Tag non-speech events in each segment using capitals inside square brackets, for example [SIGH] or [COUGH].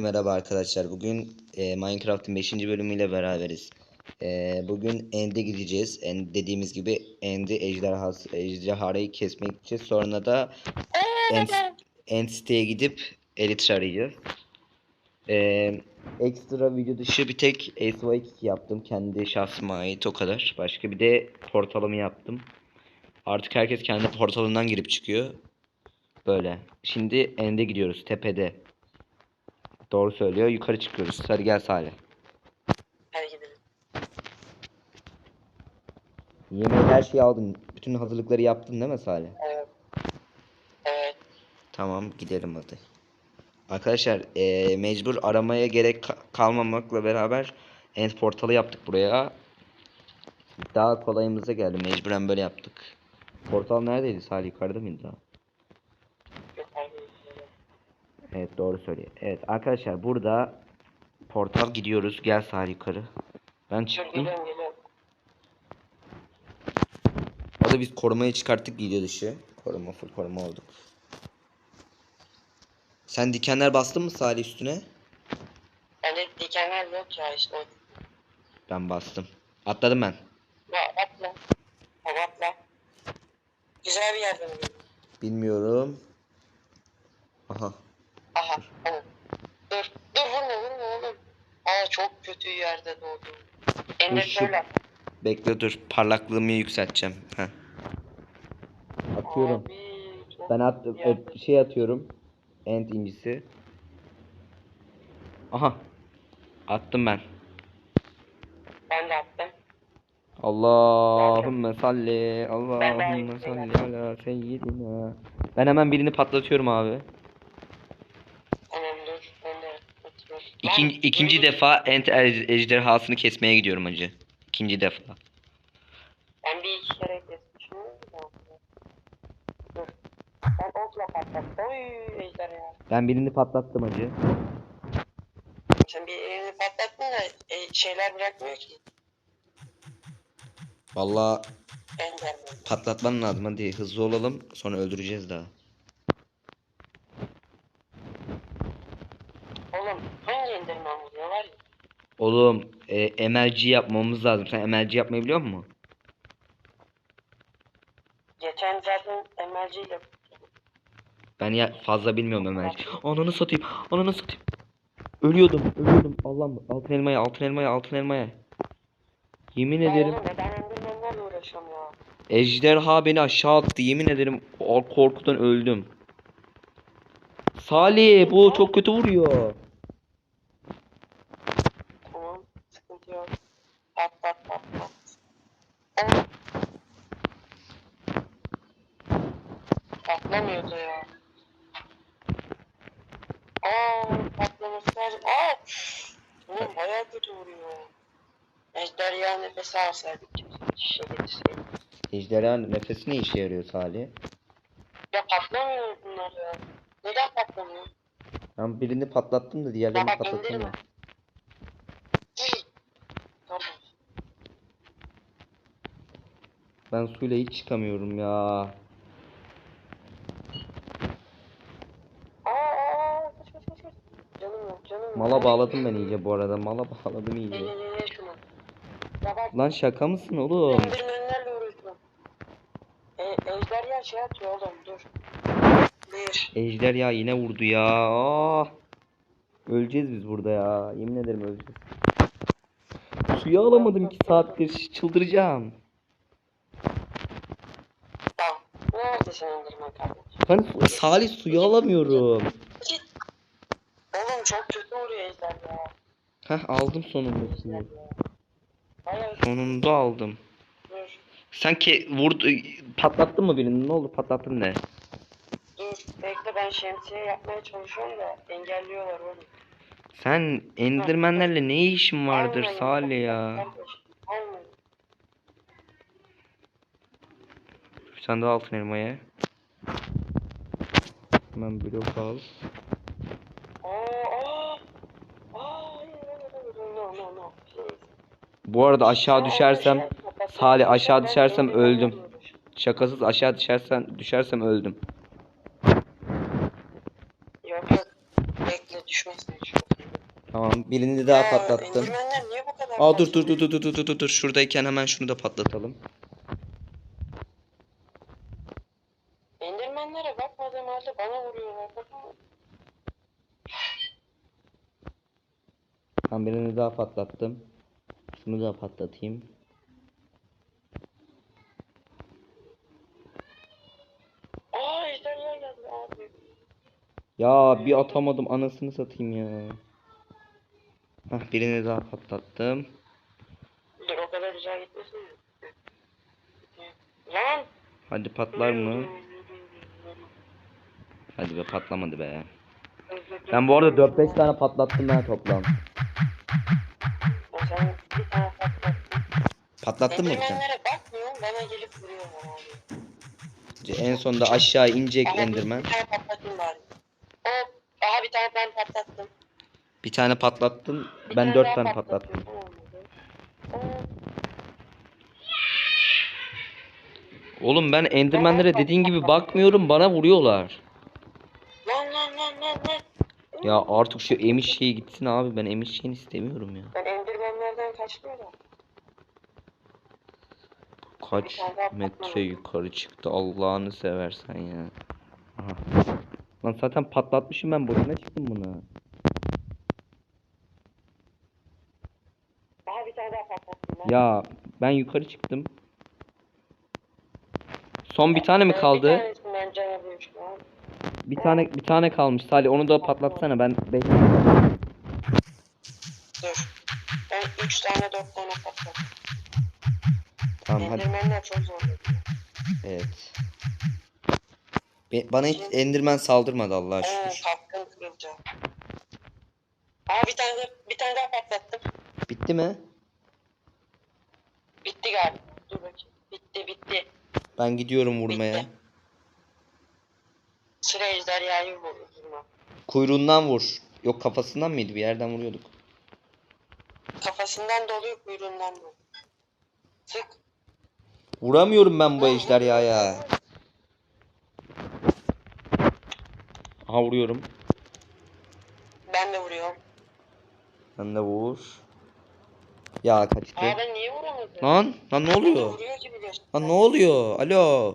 Merhaba arkadaşlar. Bugün e, Minecraft'ın 5. bölümüyle beraberiz. E, bugün End'e gideceğiz. End dediğimiz gibi End'i ejderhası, ejderharayı kesmeye gideceğiz. Sonra da End, End siteye gidip Elytra arayacağız. E, ekstra video dışı bir tek ASY2 yaptım. Kendi şahsıma ait o kadar. Başka bir de portalımı yaptım. Artık herkes kendi portalından girip çıkıyor. Böyle. Şimdi End'e gidiyoruz. Tepede. Doğru söylüyor. Yukarı çıkıyoruz. Hadi gel Salih. Hadi gidelim. Yemeği her şeyi aldın. Bütün hazırlıkları yaptın değil mi Salih? Evet. Evet. Tamam gidelim hadi. Arkadaşlar eee, mecbur aramaya gerek ka- kalmamakla beraber end portalı yaptık buraya. Daha kolayımıza geldi. Mecburen böyle yaptık. Portal neredeydi Salih? Yukarıda mıydı daha? Evet doğru söylüyor. Evet arkadaşlar burada portal gidiyoruz. Gel Salih yukarı. Ben çıktım. geliyorum geliyorum. Orada biz korumayı çıkarttık video dışı. Koruma full koruma olduk. Sen dikenler bastın mı Salih üstüne? Bende dikenler yok ya işte. Ben bastım. Atladım ben. Ya atla. Hadi atla. Güzel bir yerden. Bilmiyorum. Aha. Dur. Dur vurma vurma oğlum. Aa çok kötü yerde doğdum. Ender şu- şöyle. Bekle dur. Parlaklığımı yükselteceğim. Heh. Atıyorum. Abi, çok Ben at yerde. e, şey atıyorum. End incisi. Aha. Attım ben. Ben de attım. Allahümme salli. Allahümme salli ala seyyidina. Ben hemen birini patlatıyorum abi. Tamam dur. Ben de atıyorum. İkin, Lan, ikinci dur. defa ent ej- ejderhasını kesmeye gidiyorum acı. İkinci defa. Ben bir iki kere kesmişim. Dur. Ben okla patlattım. Oy ejder ya. Ben birini patlattım acı. Sen bir elini patlattın da e, şeyler bırakmıyor ki. Vallahi Enderman. patlatman lazım hadi hızlı olalım sonra öldüreceğiz daha. Oğlum hangi enderman vuruyor var ya? Oğlum e, MLG yapmamız lazım. Sen MLG yapmayı biliyor musun? Geçen zaten MLG ile Ben ya fazla bilmiyorum MLG. Ananı satayım. Ananı satayım. Ölüyordum. Ölüyordum. Allah'ım. Altın elmaya, altın elmaya, altın elmaya. Yemin Ya ederim. oğlum ben endermanlarla uğraşıyorum ya. Ejderha beni aşağı attı. Yemin ederim korkudan öldüm. Salih bu çok kötü vuruyor. Patlamıyordu ya. Aa patlaması lazım. Aa! Oğlum bayağı kötü vuruyor. Ejderha nefesi alsaydık. Şişe getirseydik. Ejderha nefesi ne işe yarıyor Salih? Ya patlamıyor bunlar ya. Neden patlamıyor? Ben birini patlattım da diğerlerini patlatamıyorum. indirme. Tamam. Ben suyla hiç çıkamıyorum ya. Aa, aa, kaç kaç kaç kaç. Canım yok canım yok. Mala bağladım ben iyice bu arada. Mala [LAUGHS] bağladım iyice. Ya. Lan şaka mısın oğlum? Endirmenlerle uğraşıyorum. E, ejderha şey atıyor oğlum dur. Bir. Ejder ya yine vurdu ya. Ah! Öleceğiz biz burada ya. Yemin ederim öleceğiz. Suyu alamadım 2 saattir. Çıldıracağım. Tamam. Neredesin endirmen kardeşim? Ben Salih suyu alamıyorum. Çok kötü vuruyor ejderha. Heh aldım sonunda suyu. Hayır Sonunda aldım. dur. Sen ke vurdu patlattın mı birini? Ne oldu patlattın ne? Dur. Bekle ben şemsiye yapmaya çalışıyorum da engelliyorlar oğlum. Sen endirmenlerle ne işin vardır Almayın, Salih ya? Almayın. Sen de altın elmaya. Hemen blok al. Aa, aa. Aa, hayır, hayır, hayır, no, no, no. Please. Bu arada aşağı düşersem Salih, aşağı düşersem öldüm. şakasız aşağı düşersem düşersem öldüm. Yok yok. Bekle düşmesin. düşmesin. Tamam birini daha Ya, patlattım. Aa dur dur dur dur dur dur dur dur şuradayken hemen şunu da patlatalım. Endermanlere bakmadığım halde bana vuruyorlar. Bakın. Tamam birini daha patlattım. Şunu da patlatayım. Aa abi. Ya bir atamadım anasını satayım ya. Hah birini daha patlattım. Dur o kadar güzel gitmesin? Lan! Hadi patlar mı? [LAUGHS] Hadi be patlamadı be. Ben bu arada 4-5 tane patlattım ben toplam. Patlattın mı bir tane? Endermanlere bakmıyorum bana gelip vuruyorlar abi. En sonunda aşağı inecek Aha, Enderman. Bir tane patlatayım bari. Hop! Aha bir tane ben patlattım. Bir tane patlattın. Bir Ben 4 daha tane patlattım. Olmadı. Hop. Oğlum ben Enderman'lere dediğin gibi bakmıyorum bana vuruyorlar. Lan lan lan lan lan. Ya artık şu emiş şeyi gitsin abi ben emiş şeyini istemiyorum ya. Ben endermanlerden kaçtım da. Kaç metre yukarı çıktı Allah'ını seversen ya. Aha. Lan zaten patlatmışım ben boşuna çıktım bunu. Daha bir tane daha patlattım ben. Ya ben yukarı çıktım. Son bir tane mi kaldı? Bir tane bir tane kalmış Salih onu da patlatsana ben 5 Dur. Ben 3 tane 4 tane patlattım. Hadi. Çok zor. Evet. Be- bana hiç Enderman saldırmadı Allah'a şükür. kalktım kırılacağım. Aa bir tane bir tane daha patlattım. Bitti mi? Bitti galiba. Dur bakayım. Bitti bitti. Ben gidiyorum vurmaya. Bitti. Sıra ejderhayı vurma. Kuyruğundan vur. Yok kafasından mıydı? Bir yerden vuruyorduk. Kafasından doluyor kuyruğundan bu. Sık. Vuramıyorum ben bu ejderhaya. Aha vuruyorum. Ben de vuruyorum. Sen de vur. Ya kaçtı. Aa ben niye vuramadım? Lan lan ne oluyor? Lan ne oluyor? Alo.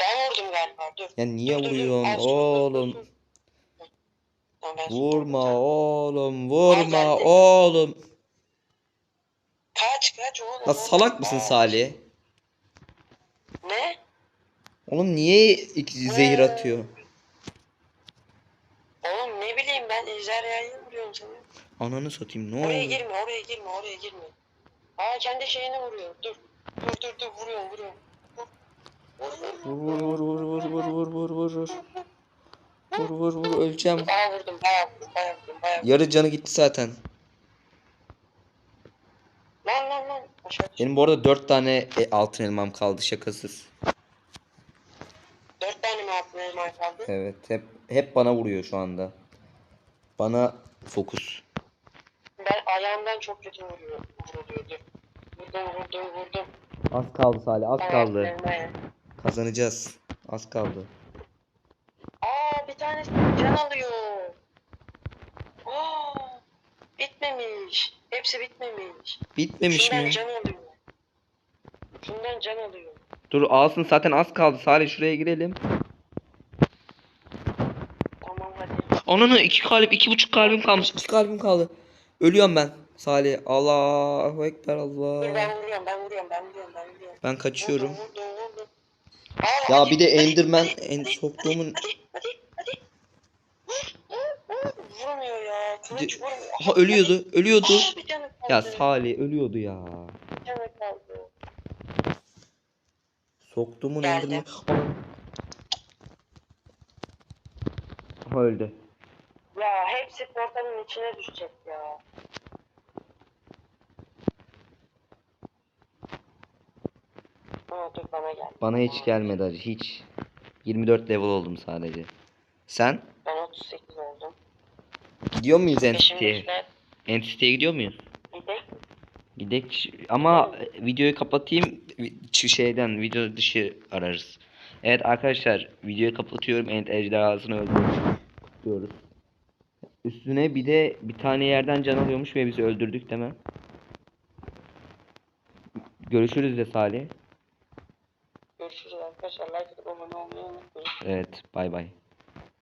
Ben vurdum galiba dur. Ya niye Dur, vuruyorsun dur, dur, oğlum? dur. Vurma oğlum, vurma oğlum. Kaç kaç oğlum. Oğlum. salak mısın Salih? Oğlum niye iki zehir atıyor? Oğlum ne bileyim ben ejderhayı vuruyorum sana. Ananı satayım ne Oraya oldu? girme oraya girme oraya girme. Aa kendi şeyine vuruyor. Dur. Dur dur dur vuruyorum vuruyorum. Vur. Vur, vur, Vur vur. vur vur vur vur vur vur vur. Vur vur vur öleceğim. Bayağı vurdum bayağı vurdum bayağı vurdum bayağı vurdum. Yarı canı gitti zaten. Lan lan lan. Aşağı düş. Benim bu arada 4 tane e, altın elmam kaldı şakasız. Dört tane mi altın elma kaldı? Evet hep hep bana vuruyor şu anda. Bana fokus. Ben ayağımdan çok kötü vuruyor. Vuruluyordu. Vurdum vurdum vurdum. Az kaldı Salih az kaldı. Kazanacağız. Az kaldı. Aa bir tanesi can alıyor. Aa bitmemiş. Hepsi bitmemiş. Bitmemiş Şundan mi? can alıyor. Şundan can alıyor. Dur alsın zaten az kaldı. Salih şuraya girelim. Tamam hadi. Ananı iki kalp iki buçuk kalbim kalmış. İki kalbim kaldı. Ölüyorum ben. Salih Allahu Ekber Dur Allah. ben vuruyorum ben vuruyorum ben vuruyorum ben vuruyorum. Ben kaçıyorum. Vurdum vurdum vurdum. Aa, Ya hadi, bir de hadi, Enderman hadi, en hadi, soktuğumun Hadi hadi hadi. Vurmuyor ya. Kılıç vurmuyor. Aha ölüyordu. Ölüyordu. Aa, bir canı kaldı. Ya Salih ölüyordu ya. Bir canı kaldı. Soktuğumun Geldi. Enderman. Aha öldü. Ya hepsi portalın içine düşecek ya. Aa dur bana gel. Bana hiç gelmedi acı hiç. 24 level oldum sadece. Sen? Ben 38 oldum. Gidiyor muyuz Entity'ye? Entity'ye gidiyor muyuz? gidek. Gidek ama videoyu kapatayım şeyden video dışı ararız. Evet arkadaşlar videoyu kapatıyorum. Ent ejderhasını öldürdük. Üstüne bir de bir tane yerden can alıyormuş ve bizi öldürdük mi? Görüşürüz de Salih. Görüşürüz arkadaşlar. Like atıp abone olmayı unutmayın. Evet bay bay.